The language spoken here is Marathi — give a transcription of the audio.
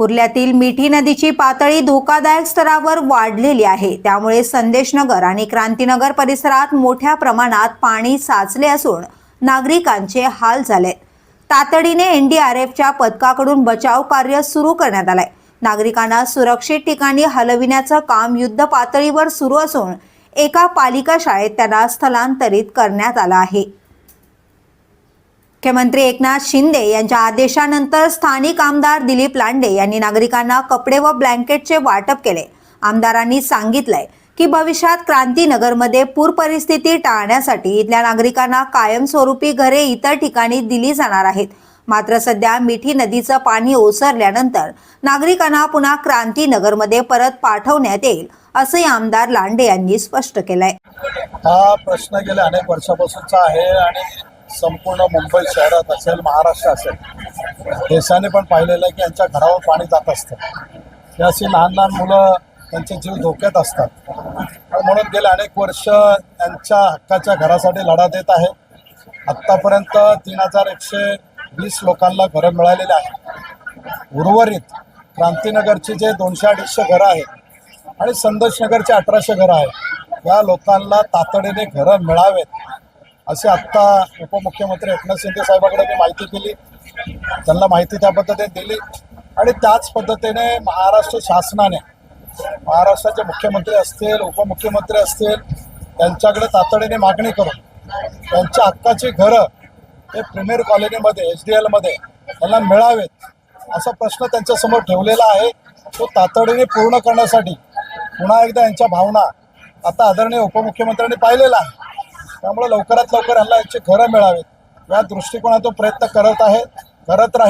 कुर्ल्यातील मिठी नदीची पातळी धोकादायक स्तरावर वाढलेली आहे. त्यामुळे संदेशनगर आणि क्रांतीनगर परिसरात मोठ्या प्रमाणात पाणी साचले असून नागरिकांचे हाल झाले तातडीने एनडीआरएफच्या पथकाकडून बचाव कार्य सुरू करण्यात आलंय. नागरिकांना सुरक्षित ठिकाणी हलविण्याचं काम युद्ध पातळीवर सुरू असून एका पालिका शाळेत त्यांना स्थलांतरित करण्यात आलं आहे. मुख्यमंत्री एकनाथ शिंदे यांच्या आदेशानंतर स्थानिक आमदार दिलीप लांडे यांनी नागरिकांना कपडे व ब्लँकेटचे वाटप केले. आमदारांनी सांगितलंय की भविष्यात क्रांतीनगरमध्ये पूर परिस्थिती टाळण्यासाठी इथल्या नागरिकांना कायमस्वरूपी घरे इतर ठिकाणी दिली जाणार आहेत. मात्र सध्या मिठी नदीचं पाणी ओसरल्यानंतर नागरिकांना पुन्हा क्रांतीनगरमध्ये परत पाठवण्यात येईल असंही आमदार लांडे यांनी स्पष्ट केलंय. हा प्रश्न गेल्या अनेक वर्षापासूनचा आहे आणि संपूर्ण मुंबई शहरात असेल महाराष्ट्र असेल देशाने पण पाहिलेलं आहे की यांच्या घरावर पाणी जात असतं. हे अशी लहान लहान मुलं त्यांचे जीव धोक्यात असतात. म्हणून गेले अनेक वर्ष त्यांच्या हक्काच्या घरासाठी लढा देत आहे. आत्तापर्यंत तीन हजार एकशे वीस लोकांना घरं मिळालेली आहेत. उर्वरित क्रांतीनगरची जे दोनशे अडीचशे घरं आहेत आणि संदेशनगरचे अठराशे घरं आहेत या लोकांना तातडीने घरं मिळावेत. असे आत्ता उपमुख्यमंत्री एकनाथ शिंदे साहेबांकडे मी माहिती केली त्यांना माहिती त्या पद्धतीने दिली. आणि त्याच पद्धतीने महाराष्ट्र शासनाने महाराष्ट्राचे मुख्यमंत्री असतील उपमुख्यमंत्री असतील त्यांच्याकडे तातडीने मागणी करून त्यांच्या हक्काची घरं हे प्रीमियर कॉलनीमध्ये एच डी एलमध्ये त्यांना मिळावेत असा प्रश्न त्यांच्यासमोर ठेवलेला आहे. तो तातडीने पूर्ण करण्यासाठी पुन्हा एकदा यांच्या भावना आता आदरणीय उपमुख्यमंत्र्यांनी पाहिलेला आहे त्यामुळे लवकरात लवकर यांना याची घरं मिळावीत. या दृष्टिकोनातून प्रयत्न करत आहे करत राहील.